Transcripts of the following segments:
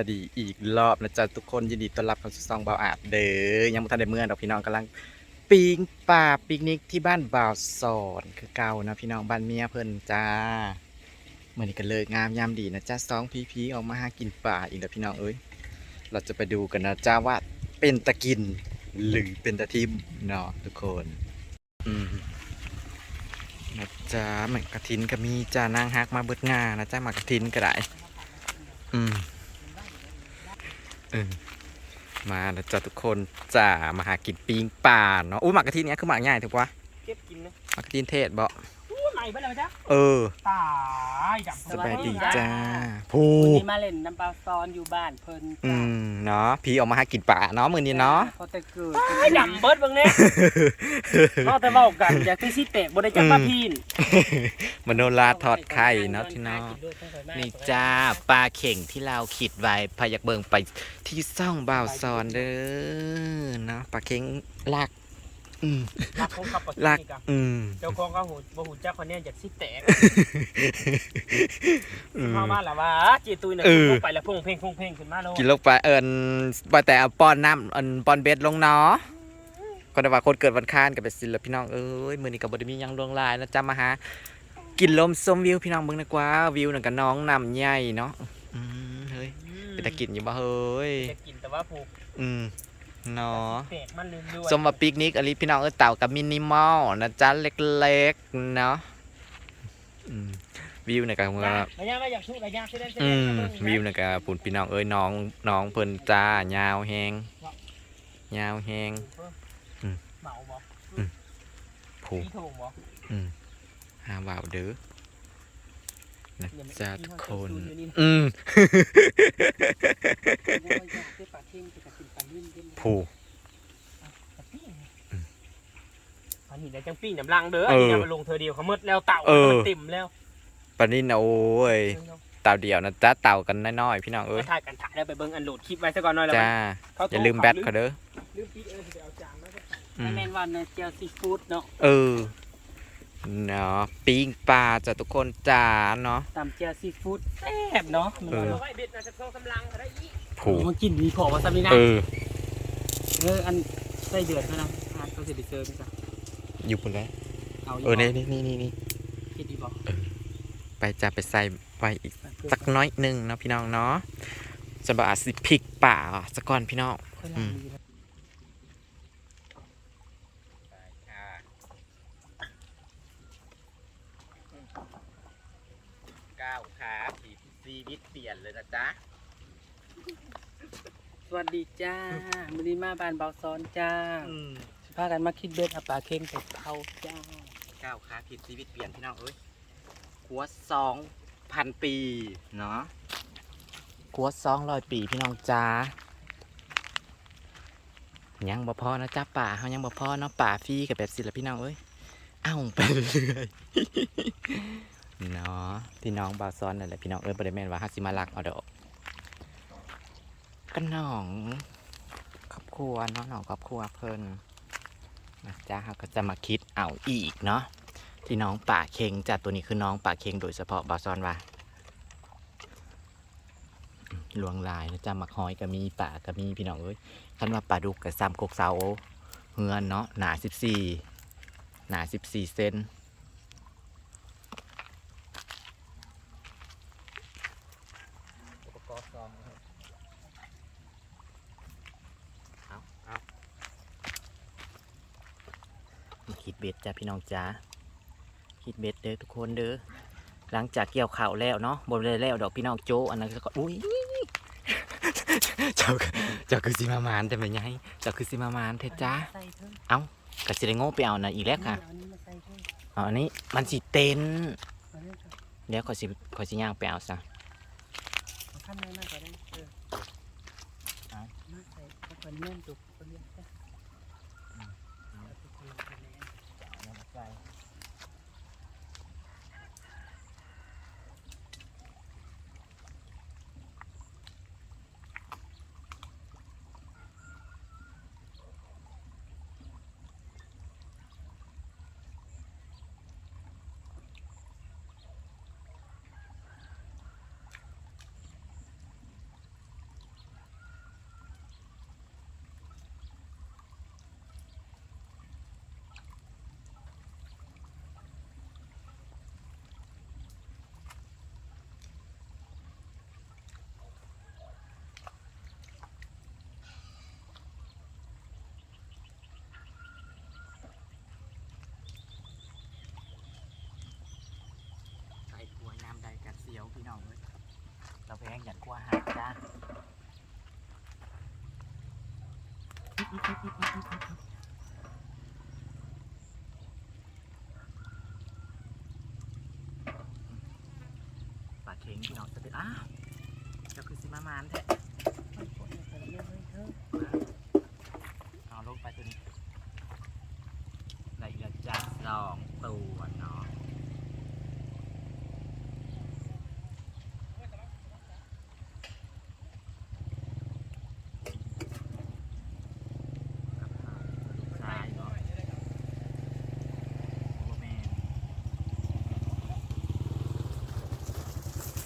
ายดีอีกรอบนะจ๊ะทุกคนยินดีต้อนรับเข้าสู่ซองเบาอาบเด้อยังไม่ทันได้เมื่อดอกพี่น้องกำลังปิงป่าปิกนิกที่บ้านบ่าวสอนคือเก่านะพี่น้องบ้านเมียเพิ่นจ้าเมื่อนี้ก็เลิกงามยามดีนะจ๊ะสองพีพีออกมาหากินป่าอีกแล้วพี่น้องเอ้ยเราจะไปดูกันนะจ้าว่าเป็นตะกินหรือเป็นตะทิมเนาะทุกคนอืมนะจ๊ะหมันกระทินก็มีจ้านางฮักมาเบิดงานะจ๊ะหมากกระทินก็ได้อืม มาแล้วจ้ะทุกคนจ้ามาหากินปิงป่าเนาะอู้หมากกะทิเนี้ยคือหมากใหญ่ถูกปะเก็บกินนะหมากกะทิเทศบ่ อู้ใหม่ไปเลยจ้ะเออ ตายจับสบายดีจ้าผูผู้นี่มาเล่นน้ำปลาซอนอยู่บ้านเพิ่นอืมเนาะพี่ออกมาหากินป่าเนาะมือนี้เนาะ พอแต่เกิดตายดำเบิดเบิ่งแน่นอกแต่เว้ากันอยากที่สิแตกบ่ได้จักมาพีนมโนราทอดไข่เนาะที่เนาะนี่จ้าปลาเข่งที่เราขีดไว้พายักเบิงไปที่ซ่องบ่าวซอนเด้อเนาะปลาเข่งลาก อืมรักของขับลากอืมเจ้าของเขาหูบ่หูจักคนเนี้อยากสิแตกอืมเข้ามาแล้วว่าจีตุยน่ะเออลงไปแล้วพุ่งเพ่งพุ่งเพ่งขึ้นมาโลกินลงไปเอิญว่าแต่เอาป้อนน้ำเอิญป้อนเบ็ดลงเนาะก็ได้ว่าคนเกิดวันค้านกับเป็นศิลปพี่น้องเอ้ยมือนี้กับบไดมีหยังลวงลายนะจ๊ะมาหากินลมชมวิวพี่น้องเบิ่งดีกว่าวิวนั่นกับน้องนำใหญ่เนาะอืมเฮ้ยเป็นตะกินอยู่บ่เฮ้ยจะกินแต่ว่าผูกอืม เนาะแตกมันลืมด้วยสมว่าปิกนิกอะไรพี่น้องเอ้ยเต่ากับมินิมอลนะจ๊ะเล็กๆเนาะอืมวิวนี่กับเมืองระยะมาอยากชุกระยะใช่ได้ใช่อืได้มวิวนะกะปุ่นพี่น้องเอ้ยน้องน้องเพิ่นจ้ายาวแหงยาวแหงอืมเหมาบ่ผูพี่โถงบ่อืมหาว่าวเด้อนะอย่ามาจ้าทุกคนอยู่ นี่อืมปลาเค็มกับกินปลานิ่มด้วยผูปลาปิ้งปลาหินได้จังปิ้งน้ำลังเด้อเอออย่ามาลงเธอเดียวเขามืดแล้วเต่าเออมันติ่มแล้วปานนี้นะโอ้ยเต่าเดียวนะจ้าเต่ากันน้อยๆพี่น้องไปเอ้ยถ่ายกันถ่ายได้ไปเบิ่งอันโหลดคลิปไว้ซะก่อนหน่อยแล้วจ้าเขาอย่าลืมแบตเขาเด้อลืมปิดเออจะเอาจางแล้วก็อืมแม่นวันในเจียวซีฟู้ดเนาะเออเนาะปิ้งปลาจ้ะทุกคนจ้าเนาะตำเจียวซีฟู้ดแซ่บเนาะมันเออเอาไว้เบ็ดน่าจะคองกำลังอะไรอีกผูมากินมีขอวาซาบินะเออ เอออันไส้เดือดเท่านั้นอะเขาจะได้เจอกันจ้ะอยู่บนแล้วเอาเออนี่นี่นี่นี่นี่คิดดีบ่ไปจะไปใส่ไว้อีกสักน้อยหนึ่งเนาะพี่น้องเนาะจะบอกอาจสิพริกป่าสักก่อนพี่น้องค่อยลองดูนะ ก้าวขาผีชีวิตเปลี่ยนเลยนะจ๊ะ สวัสดีจ้ามื้อนี้มา บ้านเบาซ้อนจ้าสิพากันมาคิดเบ็ดเอาปลาเค็งใส่เผาจ้าก้าวขาผีชีวิตเปลี่ยนพี่น้องเอ้ยหัวสองพันปีเนาะหัวสองร้อยปีพี่น้องจ้ายังบ่พอนะจ๊ะป่าเฮายังบ่พอเนาะป่าฟรีกับแบบสิละพี่น้องเอ้ยเอ้าไปเรื่อยๆเนาะพี่น้องบาวซ้อนนั่นแหละพี่น้องเอ้ยบริเวณว่าฮัสซิมาลักเอาดอกก็น้องครอบ ครัวเนาะน้องครอบครัวเพิ่นนะจ้าเราก็จะมาคิดเอาอีกเนาะที่น้องป่าเคงจ้ะตัวนี้คือน้องป่าเคงโดยเฉพาะบาวซอนว่าลวงลายนะจ้ามักหอยก็มีป่าก็มีพี่น้องเอ้ยคันว่าปลาดุกกับซ้ำกกเสาเฮือนเนาะหนาสิบสี่หนาสิบสี่เซน อุปกรณ์ซองครับ เอาเอามาคิดเบ็ดจ้ะพี่ น้องจ้าคิดเบ็ดเด้อทุกคนเด้อหลังจากเกี่ยวข่าวแล้วเนาะบนเลยแล้วดอกพี่น้องโจอันนั้นก็อุ้ยเจ้าก็เจ้าคือสิมามานแต่ไม่ไงเจ้าคือสิมามานเถอะจ้าใส่เพิ่มก็สิได้โง่ไปเอานะอีกแล้วค่ะเอาอันนี้มาใส่เพิ่มเอาอันนี้มันสิเต้นเอาเรื่องครับเดี๋ยวขอยสิขอยสิย่างไปเอาซะเอาขั้นในมากกว่านั้นเออเอามาใส่เอาคนเนื่องจุกคนเดียวจ้ะเอาทุกคนลงไปแล้ว อ แพงอย่ากลัวหักจ้าปลาเค็งพี่น้องจะเป็นอ้าวเจะคือสิมามานแท้เอาลงไปตัวนี้ได้อีกแล้วจ้าสองตัวเนาะ ใช่เนาะโอ้แม่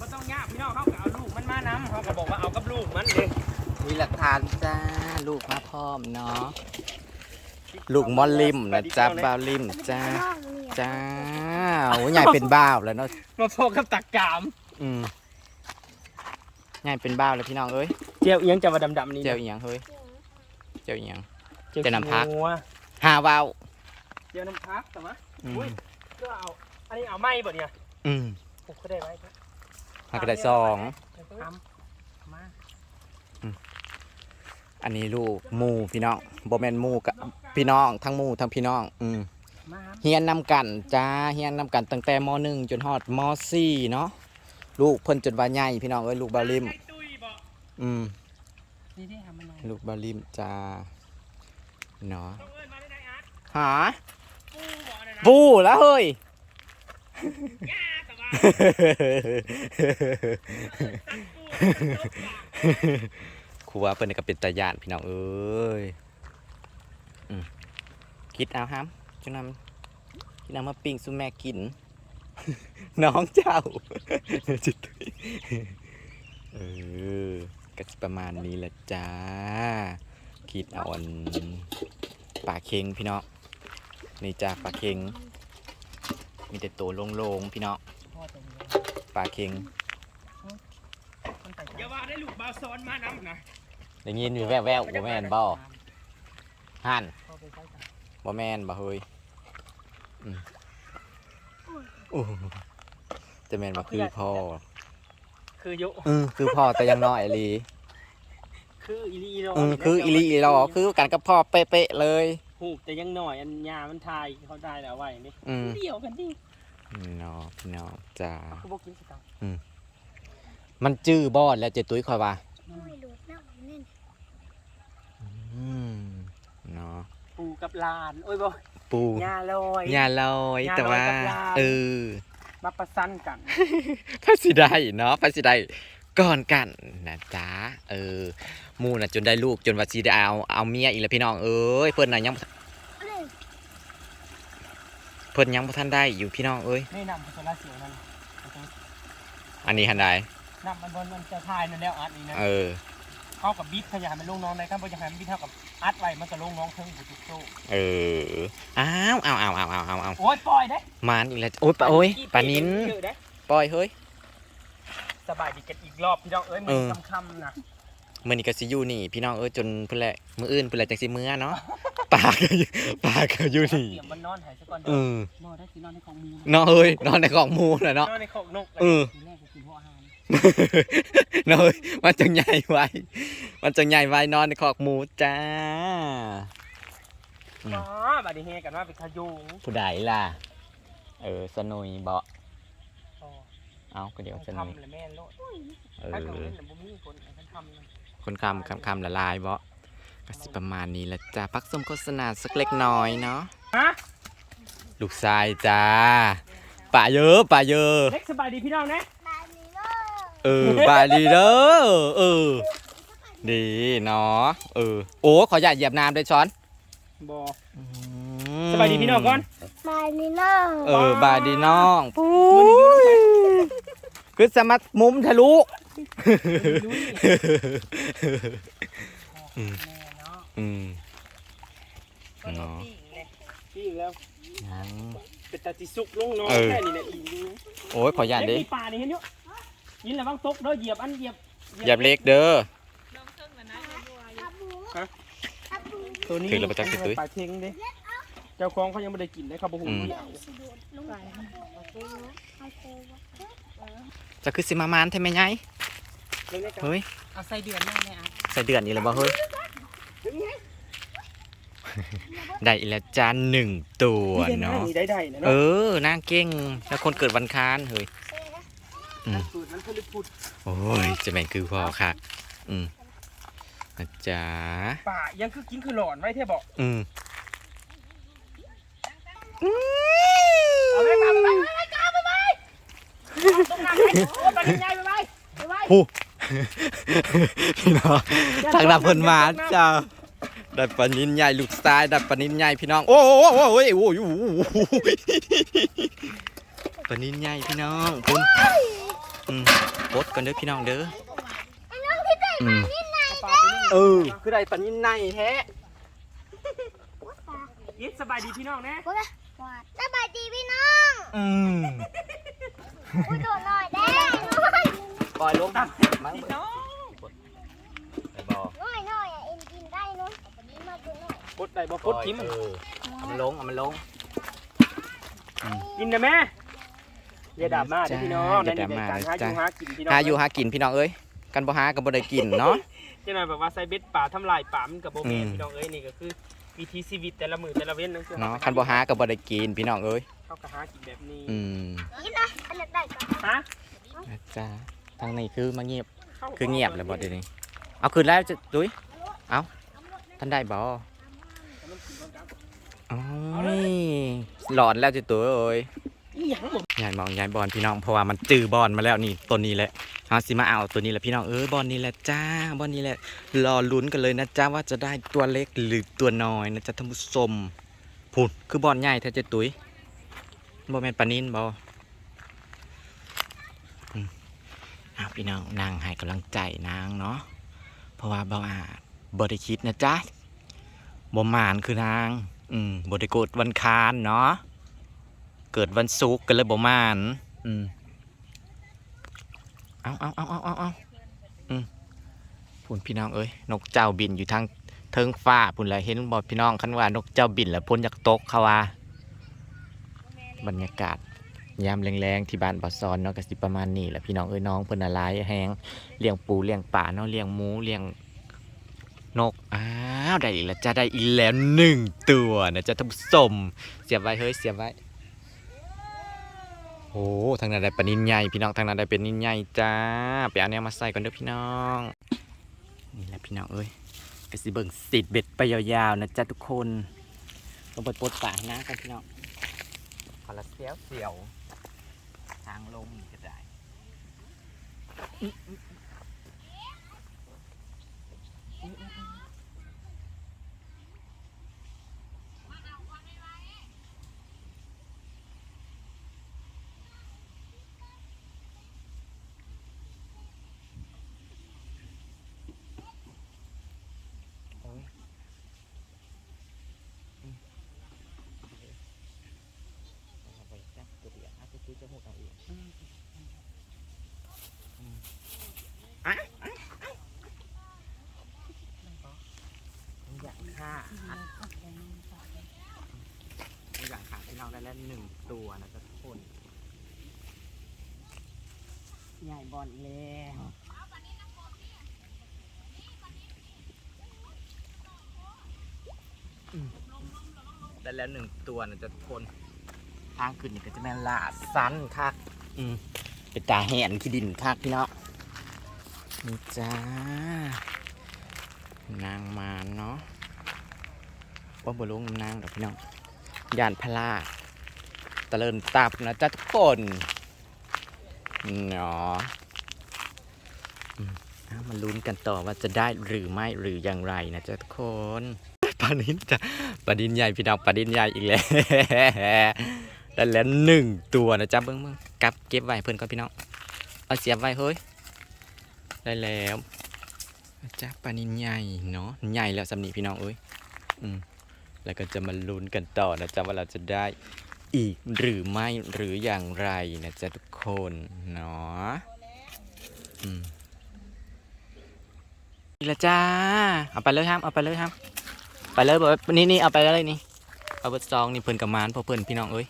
ก็ต้องยากพี่น้องเขาก็เอาลูกมันมาน้ำเขาก็บอกว่าเอากับลูก มันเลยมีหลักฐานจ้า ลูกมาพร้อมเนาะ ลูกมอลลิมนะจ้าบ้าวลิมจ้า จ้าโอ้ยใหญ่เป็นบ้าวแล้วเนาะ มาพอกับตักกามอืมใหญ่เป็นบ้าวแล้วพี่น้องเอ้ย เจียวเอียงจะมาดำๆนี่เจ้าอีหยังเฮ้ย เจ้าอีหยัง เจียวจะนำพักขี้งัวหาว่าวเจียวน้ำพักแต่ว่าอืมอุ้ยก็เอา อันนี้เอาไม้บ่เนี่ยอืม ผมก็ได้ไว้หากระไดสอง ทำมา อันนี้ลูกหมูพี่น้องโบแมนหมูกับพี่น้องทั้งหมูทั้งพี่น้อง อืมมาเฮียนนำกันจ้าเฮียนนำกันตั้งแต่มหนึ่งจนฮอดมสี่เนาะลูกเพิ่นจนว่าใหญ่พี่น้องเอ้ยลูกบาลิมตุ้ยบอกอืมนี่ได้ทำมันหน่อยลูกบาลิมจ้าเนาะต้องเอิ้นมาได้ไหนอาร์ตหาปูบอกนะนะปูแล้วเฮ้ยย่าแต่ว่า ครูว่าเพิ่นนก็เป็นตาญาติพี่น้องเอ้ยอคิดเอาฮัมจุนำคิดเอามาปิ้งซุแม่กิน น้องเจ้าจิตเออก็ประมาณนี้แหละจ้าคิดเอาอันปลาเค็งพี่น้องนี่จ้าปลาเค็งมีแต่ตัวโล่งๆพี่น้องปลาเค็งอย่าว่าได้ลูกบาซ้อนมาน้ำนะ ได้ยินอยู่แววๆบ่แม่นบ่หั่นพ่อไปใช้กันบ่แม่นบ่เฮ้ยอืมโอ้จะแม่นว่าคือพ่อคือโยเออคือพ่อแต่ยังน้อยอีหลีคืออีลีโรเออคืออีหลีอีหลอคือกันกับพ่อเป๊ะๆเลยหูกแต่ยังหน่อยอันยามันทายเขาได้แล้วไว้นี่อืมเดี่ยวกันดิเนาะพี่น้องจ้าเขาบอกกินสิครับมันจื้อบอดแล้วเจตุ้ยคอยว่าไม่รู้นะนี่อืม เนาะปูกับลาน โอ้ยบ่ปูยาลอยอย่าลอยอย่าลอยแต่ว่ากับลาว เออมาประสันกัน พระสิได้เนาะพระสิได้ก่อนกันนะจ๊ะเออหมูน่ะจนได้ลูกจนว่าสิได้เอาเอาเมียอีกแล้วพี่น้องเอ้ยเพิ่นน่ะยังบ่อะไรเพิ่นยังบ่ทันได้อยู่พี่น้องเอ้ยนี่นำพัชรเสียวนั่นอันนี้หันได้นำมันบนมันจะทายนั่นแล้วอัดนี่นะเออ เข้ากับบิ๊กพยายามเป็นลูกน้องในครับพยายามบิ๊กเท่ากับอัดไว้มันก็ลูกน้องเพิ่งบุตุกโตเอออ้าวอ้าวอ้าวอ้าวอ้าวอ้าวอ้าวโอ้ยปล่อยได้มานอีกแล้วโอ้ยปะโอ้ยปลานิ้นเจอได้ปล่อยเฮ้ยสบายดีกันอีกรอบพี่น้องเอ้ยมัเอนอค่ำๆนะมื้อนี้ก็สิอยู่นี่ พี่น้องเอ้ยจนเพิ่นแหละมื้ออื่นเพิ่นแหละจังสิมื้อเนาะปลาก็อยู่ปลาก็อยู่นี่เตรียมมันนอนหายซะก่อนเออนอนได้สินอนในของมือเนาะเอ้ยนอนในของหมูน่ะเนาะนอนในของนกเออทีแรกก็กิ นหัวอาหารเนาะเอ้ยมันจังใหญ่ไว้ มันจังใหญ่ไว้นอนในคอกหมูจ้าอืมอ๋อบัดนี้เฮกันว่าเป็นขยุงผู้ใดล่ะ เออสนุยเบาะอ๋อเอาก็เดี๋ยวสนุยทำเลยแม่นโลดเอถ้าเขาอเล่นน่ะบ่มีคนให้เขาทำนะคนคำคำคำละลายเบาะก็สิประมาณนี้ละจ้าพักสมโฆษณาสักเล็กน้อยเนาะฮะลูกชายจ้าป่าเยอะป่าเยอะเล็กสบายดีพี่น้องนะบาลีโล เออป่าดีเด้อเออ ดีเนาะเออ โอ้ขออย่าตเหยียบน้ำด้วยช้อนบ่อืมสบายดีพี่น้องก่อนบาลีโลเออบายดีน้องปุ้ยคือสมัครมุมทะลุอืมแม่เนาะอืมก็โดนเนาะปิ้งเลยปิ้งแล้วยังเป็นตาจิสุกลุงน้องเออแค่นี้นะอีกนิดโอ้ยขออย่าตเล็ดิกมีปลานี่เห็นอยู่ยิ นแล้วบ้างตกเด้อเหยียบอันเหยียบอย่าเล็กเด้ออาบูตัวนี้คือเราไปจับสิตุ้ย ปลาเค็งเด้เจ้าของเขายังไม่ได้กินเลยเขาบอกหูอืมเดียวสิโดดลงไปโอเคนะโอเคจะคือสิมามานใช่ไหมไงเบิ่งได้กันเฮ้ยเอาใส่เดือนนั่นแน่อะใส่เดือนอีกแล้วบ่เฮ้ย ได้อีกแล้วจ้าหนึ่งตัวเนาะได้ได้นะเอเนาะอนางเก่งแล้วคนเกิดวันค้านเฮ้ยอืม สูตรมันคือพุดโอ้ยจะแม่งคือพอค่ะอืมนะจ๊ะป่ายังคือกินคือหลอนไว้เท่บอกอืมเอาไปไปไปไปจ้าไปไปต้องนั่งไปโอ้ไปกันใหญ่ไปไปไปไปผู้พี่น้องทางนับเพิ่นมาจ้าได้ปลานินใหญ่ลูกทรายได้ปลานินใหญ่พี่น้อง โอ้โหโอ้โหโอ้ยโอ้ยโอ้โหปลานินใหญ่พี่น้องคุณ อืมปลดกันเด้อพี่น้องเด้ออืมป่าไปนี่เออคือได้ปลานินในแท้ยิดสบายดีพี่น้องนะสบายดีพี่น้องอืมอุ้ยโดดหน่อยได้ปล่อยลงมาพี่น้องไปบ่น้อยน้อยอะเอ็นกินได้นู้นมาดูหน่อยกดได้บ่กดทิมเออเอามันลงเอามันลงกินนะแม่ อย่าด่ามาเด้อพี่น้องอในย่าในด่ามา การหาอจ้ะยู่หากินพี่น้องหาอยู่หากินพี่น้องเอ้ยกันบ่หาก็บ่ได้กินเนาะจะหน่อยแบบว่าใส่เบ็ดป่าทำลายป่ามันกับโบเมนอืม พี่น้องเอ้ยนี่ก็คือวิถีชีวิตแต่ละมือแต่ละเว้นนั่นคือเนาะคันบ่หาก็บ่ได้กินพี่น้องเอ้ยเขาก็หากินแบบนี้อืมกินนะอันนั้นได้ก่อนฮะนะจ๊ะทางนี้คือมาเงียบข้าคือเงียบเลยบ่เดี๋ยวนี้เอาคืนแล้วจะดุยเอาท่านได้บ่โอ้ยหลอนแล้วจะตัวเอ้ย อีหยังบ่ยายมองยายบอลพี่น้องเพราะว่ามันจือบอลมาแล้วนี่ตัวนี้แหละเอาสิมาเอาตัวนี้แหละพี่น้องเอ้ยบอลนี้แหละจ้าบอลนี้แหละรอลุ้นกันเลยนะจ้าว่าจะได้ตัวเล็กหรือตัวน้อยนะจ๊ะท่านผู้ชมพูดคือบอลใหญ่แท้จะตุ้ยบอลแมนปานินบอมเอาพี่น้องนางให้กำลังใจนางเนาะเพราะว่าบ่อาจบ่ได้คิดนะจ๊ะบ่มานคือนาง อืมบ่ได้กดวันคานเนาะ เกิดวันศุกร์กันเลยบ่มานอืมเอาเอาเอาเอาเอาเอาอืมพุ่นพี่น้องเอ้ยนกเจ้าบินอยู่ทางเทิงฟ้าพุ่นเลยเห็นบอกพี่น้องคันว่านกเจ้าบินแล้วพ้นจากตกเขาว่าบรรยากาศยามแรงๆที่บ้านบอซอนเนาะก็สิประมาณนี้แหละพี่น้องเอ้ยน้องเพิ่นอะไรแฮงเลี้ยงปูเลี้ยงป่าเนาะเลี้ยงหมูเลี้ยงนกอ้าวได้อีกแล้วจะได้อีกแล้วหนึ่งตัวนะจะท่านผู้ชมเสียบไว้เฮ้ยเสียบไว้ โอ้ทางนั้นได้ปลานินใหญ่พี่น้องทางนั้นได้เป็นนินใหญ่จ้าไปเอาแนวมาใส่ก่อนเด้อพี่น้องนี่แหละพี่น้องเอ้ยกระสีเบิ่งสิดเบ็ดไปยาวๆนะจ๊ะทุกคนลงเปปดปากนะกันพี่น้องขอละเสียวเสียวทางลงจะได้โอ้ยอืมเอาไปจับตัวเดียวเอาไปซื้อจะหกเอาเองอืมอะอะอะอย่างค่ะอย่างค่ะพี่น้องได้ แล้วหนึ่งตัวนะจ๊ะทุกคนใหญ่บอลแล้วได้แล้วหนึ่งตัวนะจะทนทางขึ้นนี่ก็จะแม่นลาดสันคักอืมเป็นตาแหนขี้ดินคักพี่เนาะนี่จ้านางมาเนาะว่าบ่ลงน้ำนางดอกพี่น้องย่านพลาด ตะเลินตับนะจ๊ะทุกคนเนาะมาลุ้นกันต่อว่าจะได้หรือไม่หรืออย่างไรนะจ๊ะทุกคนปลานินจ้ะปลาดินใหญ่พี่น้องปลาดินใหญ่อีกแล้วได้แล้วหนึ่งตัวนะจ๊ะเบิ้งเบิ้งกับเก็บไว้เพื่อนก่อนพี่น้องเอาเสียบไว้เฮ้ยได้แล้วนะจ๊ะปลานินใหญ่เนาะใหญ่แล้วสำนีพี่น้องเอ้ยอืมแล้วก็จะมาลุ้นกันต่อนะจ๊ะว่าเราจะได้ อีกหรือไม่หรืออย่างไรนะจ๊ะทุกคนเนาะอืมนี่ละจ้า เอาไปเลยครับ เอาไปเลยครับ ไปเลยบอกว่านี่นี่เอาไปเลยนี่ เอาเบิดซองนี่เพิ่นกับมานพอเพิ่นพี่น้องเอ้ย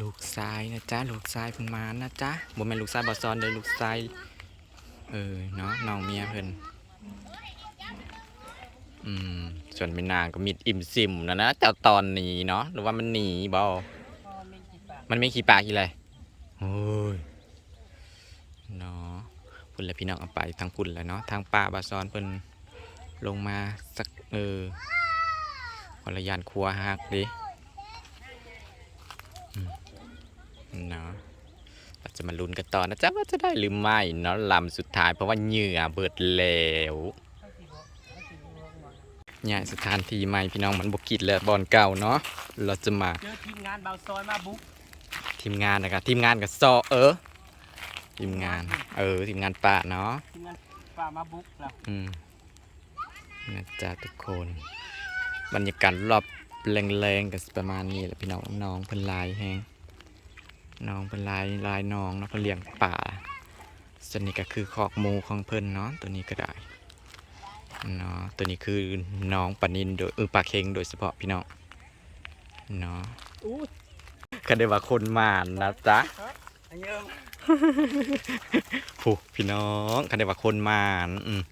ลูกชายนะจ๊ะ ลูกชายเพิ่นมานนะจ๊ะบ่แม่นลูกชายบ่ซ้อนเด้อลูกชาย เออเนาะน้องเมียเพิ่น อืมส่วนแม่นางก็มิดอิ่มซิมนะนะแต่ตอนนี้เนาะหรือว่ามันหนีบ่พ่อไม่กี่ปากมันไม่ขี่ปลาขี่อะไรโอ้ยเนาะพุ่นแล้วพี่น้องเอาไปทางพุ่นแล้วเนาะทางป่าบาซอนเพิ่นลงมาสักเออขอรยานครัวหักดิเนาะเราจะมาลุ้นกันต่อนะจ๊ะว่าจะได้หรือไม่เนาะลำสุดท้ายเพราะว่าเหงื่อเบิดแล้ว เนี่ยสถานที่ใหม่พี่น้องมันบกิดแล้วบอนเก่าเนาะเราจะมาเจอทีมงานเบาซอนมาบุ๊กทีมงานนะครับทีมงานกับซอเออทีมงาน เออทีมงานป่าเนาะทีมงานป่ามาบุ๊กแล้วอืมนะจ๊ะทุกคน บรรยากาศรอบแรงๆกันประมาณนี้แหละพี่น้องน้องเพิ่นหลายแฮงน้องเพิ่นหลายหลายน้องเนาะเพิ่นเลี้ยงป่าส่วนนี้ก็คือคอกหมูของเพิ่นเนาะตัวนี้ก็ได้ เนาะตัวนี้คือน้องปลานินโดยเออปลาเค็งโดยเฉพาะพี่น้องเนาะอู้ก็ได้ว่าคนมานนะจ๊ะอันเยิมโอ้พี่น้องคันได้ว่าคนมานอืม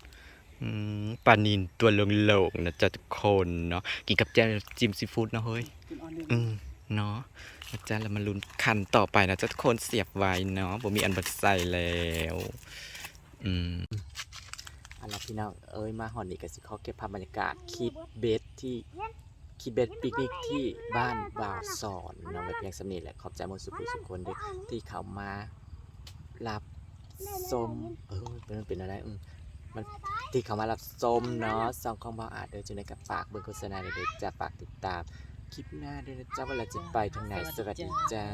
อืมปลานินตัวโลงๆนะจ๊ะทุกคนเนาะกินกับแจ่วจิ้มซีฟู้ดเนาะเฮ้ยกินออนนี่อืมเนาะนะจ๊ะเรามาลุ้นคันต่อไปนะจ๊ะทุกคนเสียบไว้เนาะผมมีอันบัดใส่แล้ว อืมอั นละพี่น้องเอ้ยมาหอนนี่ก็สิเขอเก็บภาพบรรยากาศคิดเบสที่คิดเบสปิกนิกที่บ้านบ่าวสอนเนาะไว้เพียงสำนีแหละขอบใจมดสุขุสุขคนเด้อที่เขามารับส้มเออเป็นเป็นอะไรอืมมันที่เขามารับส้มเนาะซองของบ่าวอาจเดินจนในกับฝากเบิ่งโฆษณาเด็กๆจะฝากติดตามคลิปหน้าด้วยนะจ๊ะว่าเราจะไปทางไหนสวัสดีจ้า